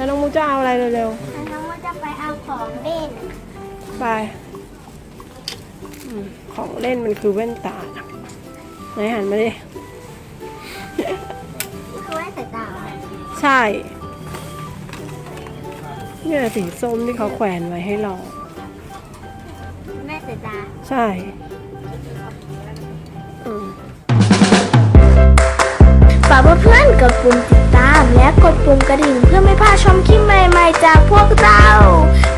แล้วน้องมุกจะเอาอะไรเร็วแล้วน้องว่าจะไปเอาของเล่นๆไปอืมของเล่นมันคือแว่นตานะไหนหันมาดิ คือแว่นสายตาเหรอใช่ เนี่ยสีส้มที่เขาแขวนไว้ให้เราแม่สายตา ใช่ ฝากเพื่อนๆกดปุ่มติดตาม และกดปุ่มกระดิ่งเพื่อไม่พลาดชมคลิปใหม่ๆจากพวกเรา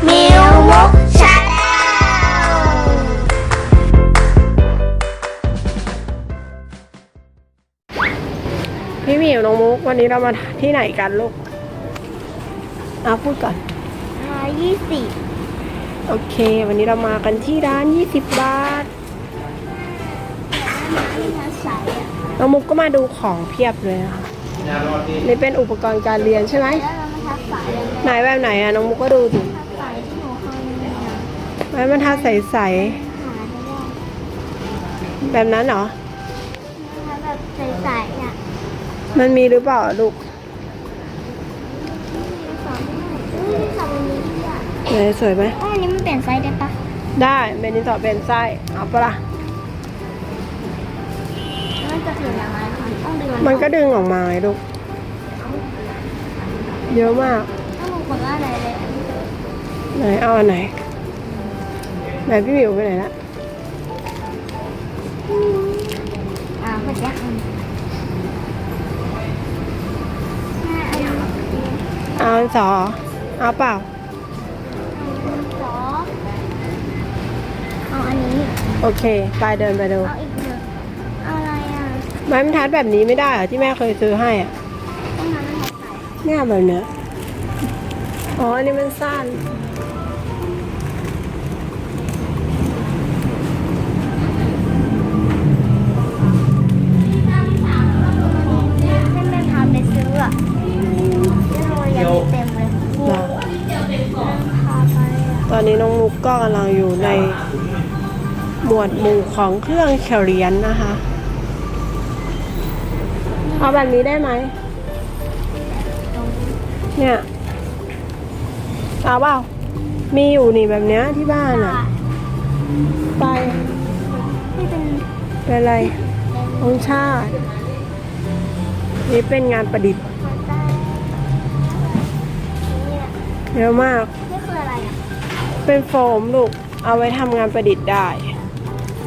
มิวมุกชาแนลพี่หมิวน้องมุกวันนี้เรามาที่ไหนกันลูกเอาพูดก่อนร้อยยี่สิบโอเค วันนี้เรามากันที่ร้าน 20 บาทที่น้าใสอะ น้องมุกก็มาดูของเพียบเลยนะคะนี่เป็นอุปกรณ์การเรียนใช่ไหมแล้วเรามาทับสายยังไงไหนแบบไหนอะน้องมุกก็ดูสิทับสายที่หนูเคยมีอะไม้บรรทัดใสหาได้แล้ๆวแบบนั้นเหรอนะคะแบบใสๆอะมันมีหรือเปล่าลูกสอนได้อุ้ยสอนวันนี้ที่อะไหนสวยไหมอันนี้มันเปลี่ยนไซส์ได้ปะได้เป็นดินสอเป็นไส้เอาปะล่ะ มันจะเปลี่ยนยังไงคะต้องดึงมันก็ดึงออกมาไงลูก เยอะมากต้องดูก่อนว่าอะไรเลยไหนเอาอันไหน ไหนพี่หมิวไปไหนละอ่าเมื่อกี้อืมแม่อันนี้เอาอันสอเอาเปล่าสองเอาอันนี้ โอเค ไปเดินไปดู เอาอีกหนึ่งเอาอะไรอะ ไม้บรรทัดแบบนี้ไม่ได้เหรอที่แม่เคยซื้อให้อะต้องทำให้ทับสายเนี่ยแบบเนี้ยอ๋ออันนี้มันสั้นให้แม่พาไปซื้ออะเรื่องโรงเรียนมีเต็มเลยเหรอแม่พาไปอะตอนนี้น้องมุกก็กำลังอยู่ในหมวดหมู่ของเครื่องเขียนนะคะ เอาแบบนี้ได้ไหม เนี่ยเอาเปล่า มีอยู่นี่แบบเนี้ยที่บ้านอะ ไปที่เป็นเป็นอะไรองชาติ นี่เป็นงานประดิษฐ์หัวใจนี่อะเยอะมาก นี่คืออะไรอะเป็นโฟมลูก เอาไว้ทำงานประดิษฐ์ได้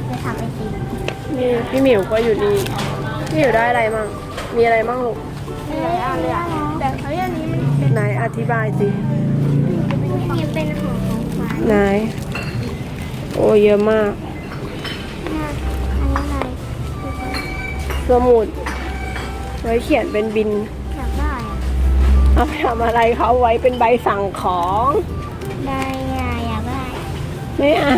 จะทำไอติม นี่พี่หมิวก็อยู่นี่พี่หมิวได้อะไรมั่ง มีอะไรมั่งลูกมีหลายอันเลยอะแต่เขาอันนี้มันเป็นไหนอธิบายสิมีเป็นของของขวัญไหนโอ้เยอะมากเนี่ยอันนี้อะไรสมุด ไว้เขียนเป็นบินอยากได้อะเอาไปทำอะไรเขาไว้เป็นใบสั่งของได้อะอยากได้ไม่เอา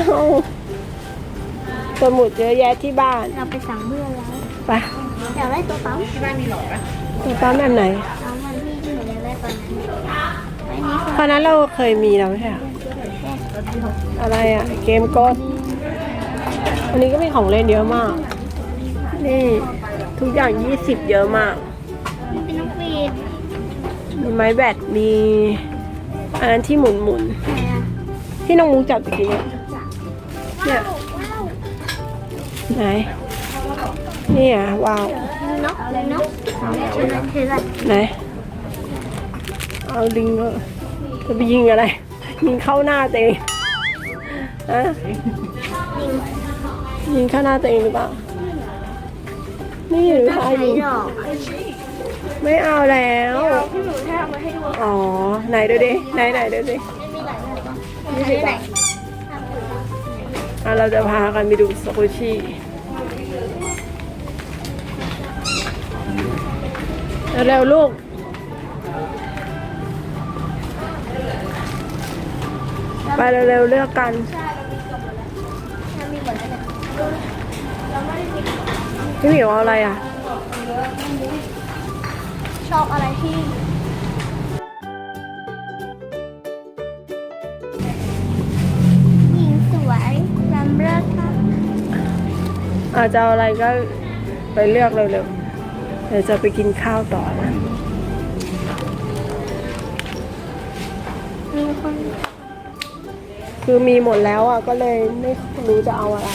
สมุดเยอะแยะที่บ้าน เราไปสั่งเพื่อนแล้วไป อยากได้ตัวปั๊มตัวป้าแบบไหนน้องมันที่ที่หนูอยากได้ตอนนั้นอันนี้คือตอนนั้นเราเคยมีแล้วไม่ใช่เหรออะไรอะเกมกดอันนี้ก็มีของเล่นเยอะมาก นี่ ทุกอย่างยี่สิบเยอะมากเป็นน้องฟีดมีไม้แบตมีอันนั้นที่หมุนหมุนไหนอะๆที่น้องมุกจับตะกี้เนี่ยเนี่ยว้าวไหนนี่อะว้าว นกนกเอาชื่อนั้นคืออะไรไหน เอาลิงเออจะไปยิงอะไร ยิงเข้าหน้าตัวเองอะลิงยิงเข้าหน้าตัวเองหรือเปล่า นี่หรือพายิงดอกไม่เอาแล้วพี่หนูแค่เอามาให้ดู อ๋อ ไหนดูดิ ไหนไหนดูดิไม่มีหลายแบบยี่สิบบาทอะเราจะพากันไปดูสกูชี่ เร็วๆลูก ไปเร็วๆเลือกกันถ้ามีหมดแล้วเนี่ยพี่หมิวเอาอะไรอะ ชอบอะไรที่หญิงสวยลำเลิศค่ะอาจจะเอาอะไรก็ไปเลือกเร็วๆ เดี๋ยวจะไปกินข้าวต่อนะคือมีหมดแล้วอะก็เลยไม่รู้จะเอาอะไร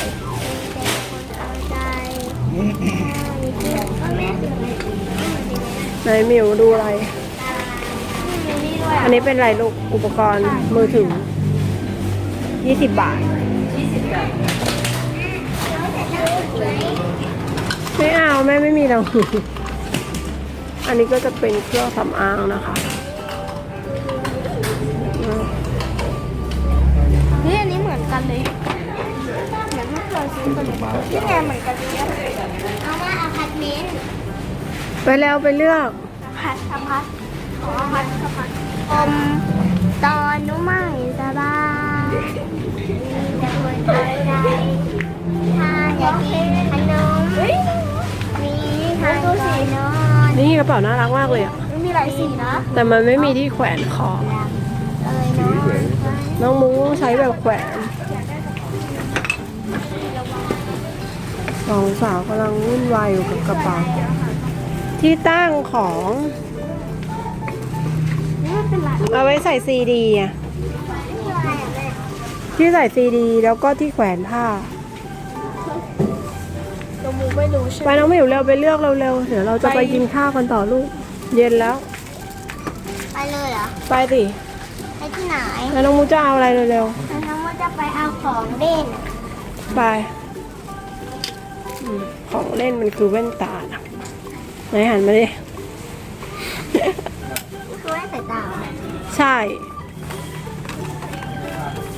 นายมิวดูอะไร อันนี้เป็นอะไรลูกอุปกรณ์มือถือ20 บาทไม่เอาแม่ไม่มีเรา อันนี้ก็จะเป็นเครื่องสำอางนะคะเฮ้ยอันนี้เหมือนกันเลย เหมือนที่เราซื้อกันเลยนี่ไงเหมือนกันเลยเอาว่าเอาพัดเมนไปแล้วไปเลือกพัดสะพัดขอพัดสะพัดอมตอนหนุไม่สบายจะควรใจถ้าอยากกินขนม มีทางก่อนนอนนี่กระเป๋าน่ารักมากเลยอะมันมีหลายสีนะแต่มันไม่มีที่แขวนคอเอ้ยนอนน้องมุ้งใช้แบบแขวนสองสาวกำลังวุ่นวายอยู่กับกระเป๋า ที่ตั้งของนี่มันเป็นไรเอาไว้ใส่ซีดีอะนี่อะไรอะแม่ ที่ใส่ซีดีแล้วก็ที่แขวนผ้าตัว มูไม่รู้ใช่ไปน้องไม่อยู่เร็วไปเลือกเร็วๆเดี๋ยวเราจะไปกินข้าวกันต่อลูก เย็นแล้ว ไปเลยเหรอ ไปสิไปที่ไหนแล้วน้องมูจะเอาอะไรเร็วแล้วน้องว่าจะไปเอาของเล่นๆไปอืมของเล่นมันคือแว่นตานะไหนหันมาดิ คือแว่นสายตาเหรอใช่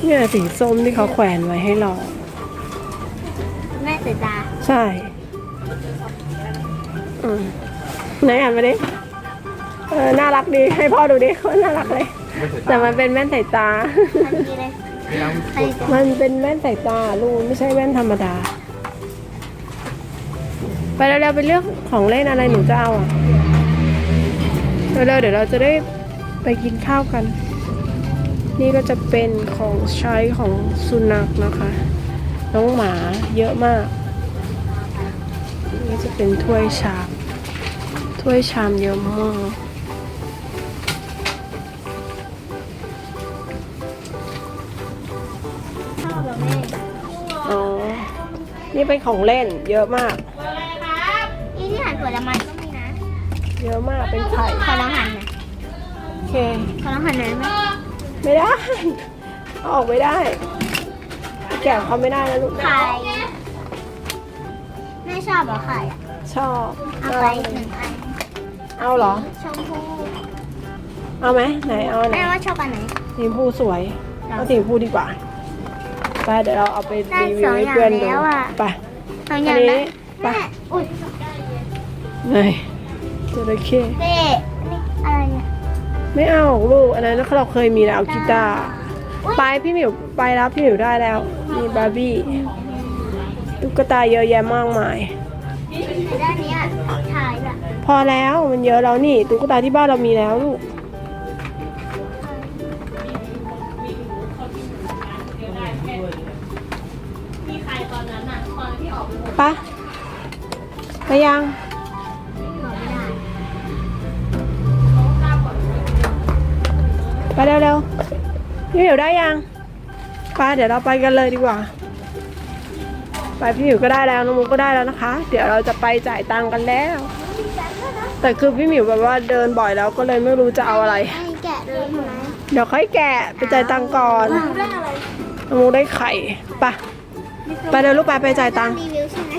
เนี่ยสีส้มที่เขาแขวนไว้ให้เราแว่นสายตา ใช่อืมไหนหันมาดิเออน่ารักดี ให้พ่อดูดิว่าน่ารักเลย แต่มันเป็นแว่นสายตาทันทีเลยใครจะมันเป็นแว่นสายตาลูกไม่ใช่แว่นธรรมดา ไปเร็วๆไปเลือกของเล่นอะไรหนูจะเอาอะเร็วๆเดี๋ยวเราจะได้ไปกินข้าวกัน นี่ก็จะเป็นของใช้ของสุนัขนะคะ น้องหมาเยอะมาก นี่จะเป็นถ้วยชาม ถ้วยชามเยอะมากชอบเหรอแม่อ๋อ นี่เป็นของเล่นเยอะมาก นี่ที่หั่นผลไม้ก็มีนะเยอะมาก เป็นไข่ขอลองหั่นหน่อยโอเค ขอลองหั่นหน่อยได้ไหมไม่ได้ เอาออกไม่ได้ แกะเขาไม่ได้นะลูกไข่ แม่ชอบเหรอไข่อะชอบเอาไปหนึ่งอันเอาเหรอ ชมพูเอาไหมไหนเอาไหนแม่ว่าชอบอันไหน สีชมพูสวย เอาสีชมพูดีกว่าไปเดี๋ยวเราเอาไปได้รีวิสวองให้อย่างเพื่อนดูแล้วอะ ไป สองอย่างอันนะนี้ไป แม่อุ้ยไหนจระเข้เต้อันนี้อะไรเนี่ยไม่เอาลูกอันนั้นเราเคยมีแล้วกีตาร์ไปพี่หมิวไปรับพี่หมิวได้แล้วมีบาร์บี้ ตุ๊กตาเยอะแยะมากมาย ด้านเนี้ยถ่ายแบบพอแล้วมันเยอะแล้วนี่ ตุ๊กตาที่บ้านเรามีแล้วลูก ปะไปยัง ไปเร็วๆพี่หมิวได้ยังไปเดี๋ยวเราไปกันเลยดีกว่า ไปพี่หมิวก็ได้แล้วน้องมุกก็ได้แล้วนะคะ เดี๋ยวเราจะไปจ่ายตังค์กันแล้ว แต่คือพี่หมิวแบบว่าเดินบ่อยแล้วก็เลยไม่รู้จะเอาอะไรไอ้แกะเลยใช่ไหมเดี๋ยวค่อยแกะไปจ่ายตังค์ก่อนได้อะไรน้องมุกได้ไข่ไปไปเดี๋ยวลูกไปไปจ่ายตังค์รีวิวใช่ไหม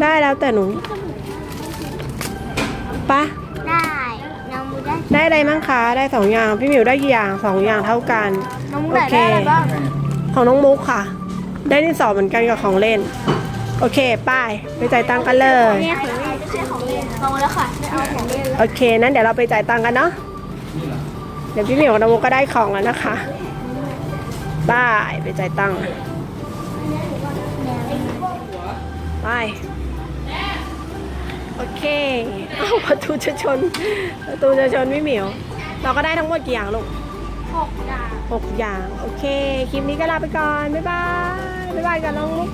ได้แล้วแต่หนูไปะได้น้องมูได้ได้อะไรมั่งคะได้สองอย่างพี่หมิวได้กี่อย่างสองอย่างเท่ากันน้องมูโอได้เคได้อะไรบ้างของน้องมุกค่ะ ได้ที่สองเหมือนกันกับของเล่น โอเคไป้ายไปจ่ายตังค์กันเลย เนี่ยของเล่นไม่ใช่ของเล่นลงแล้วค่ะไม่เอาของเล่นโอเคนั้นเดี๋ยวเราไปจ่ายตังค์กันเนาะเดี๋ยวพี่หมิวกับน้องมุกก็ได้ของแล้วนะคะบายไปจ่ายตังค์ไปโอเคเอ้าประตูจะชนประตูจะชนพี่หมิวเราก็ได้ทั้งหมดกี่อย่างลูก หกอย่าง 6 อย่าง โอเค คลิปนี้ก็ลาไปก่อน บ๊ายบาย บ๊ายบายกันน้องลุก